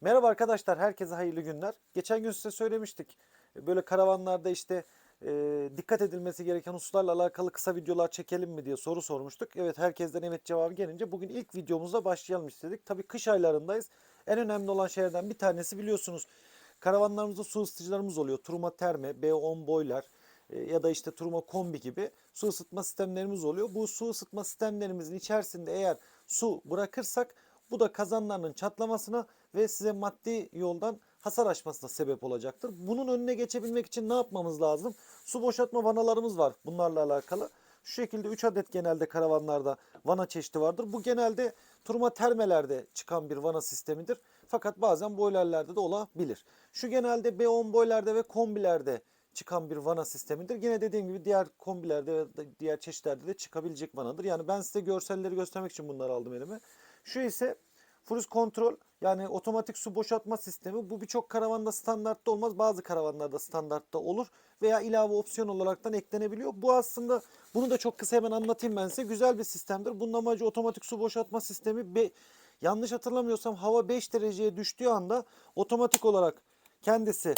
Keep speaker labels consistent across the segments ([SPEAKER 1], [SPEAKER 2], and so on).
[SPEAKER 1] Merhaba arkadaşlar, herkese hayırlı günler. Geçen gün size söylemiştik. e, Böyle karavanlarda işte e, dikkat edilmesi gereken hususlarla alakalı kısa videolar çekelim mi diye soru sormuştuk. Evet, herkesten evet cevabı gelince bugün ilk videomuzla başlayalım istedik. Tabii kış aylarındayız. En önemli olan şeylerden bir tanesi biliyorsunuz. Karavanlarımızda su ısıtıcılarımız oluyor. Turma Terme, B10 boiler e, ya da işte Turma Kombi gibi su ısıtma sistemlerimiz oluyor. Bu su ısıtma sistemlerimizin içerisinde eğer su bırakırsak bu da kazanlarının çatlamasına ve size maddi yoldan hasar açmasına sebep olacaktır. Bunun önüne geçebilmek için ne yapmamız lazım? Su boşaltma vanalarımız var bunlarla alakalı. Şu şekilde 3 adet genelde karavanlarda vana çeşidi vardır. Bu genelde turma termelerde çıkan bir vana sistemidir. Fakat bazen boilerlerde de olabilir. Şu genelde B10 boilerde ve kombilerde çıkan bir vana sistemidir. Yine dediğim gibi diğer kombilerde ve diğer çeşitlerde de çıkabilecek vanadır. Yani ben size görselleri göstermek için bunları aldım elime. Şu ise Cruise kontrol yani otomatik su boşaltma sistemi. Bu birçok karavanda standartta olmaz. Bazı karavanlarda standartta olur. Veya ilave opsiyon olaraktan eklenebiliyor. Bu aslında bunu da çok kısa hemen anlatayım ben size. Güzel bir sistemdir. Bunun amacı otomatik su boşaltma sistemi. Be, yanlış hatırlamıyorsam hava 5 dereceye düştüğü anda otomatik olarak kendisi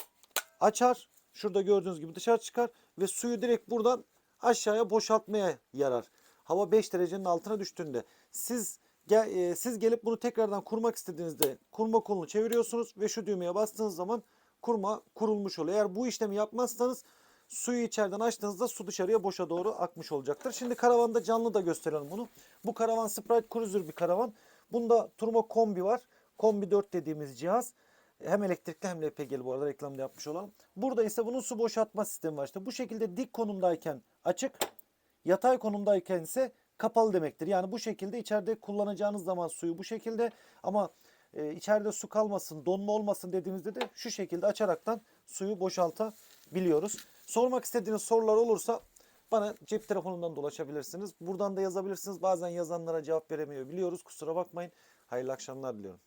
[SPEAKER 1] açar. Şurada gördüğünüz gibi dışarı çıkar ve suyu direkt buradan aşağıya boşaltmaya yarar. Hava 5 derecenin altına düştüğünde siz gel, e, siz gelip bunu tekrardan kurmak istediğinizde kurma kolunu çeviriyorsunuz ve şu düğmeye bastığınız zaman kurma kurulmuş oluyor. Eğer bu işlemi yapmazsanız suyu içeriden açtığınızda su dışarıya boşa doğru akmış olacaktır. Şimdi karavanda canlı da gösterelim bunu. Bu karavan Sprite Cruiser bir karavan. Bunda Turbo Kombi var. Kombi 4 dediğimiz cihaz. Hem elektrikli hem LPG'li bu arada reklamda yapmış olalım. Burada ise bunun su boşaltma sistemi var. İşte bu şekilde dik konumdayken açık, yatay konumdayken ise kapalı demektir. Yani bu şekilde içeride kullanacağınız zaman suyu bu şekilde ama e, içeride su kalmasın, donma olmasın dediğimizde de şu şekilde açaraktan suyu boşaltabiliyoruz. Sormak istediğiniz sorular olursa bana cep telefonundan da ulaşabilirsiniz. Buradan da yazabilirsiniz. Bazen yazanlara cevap veremiyor biliyoruz. Kusura bakmayın. Hayırlı akşamlar diliyorum.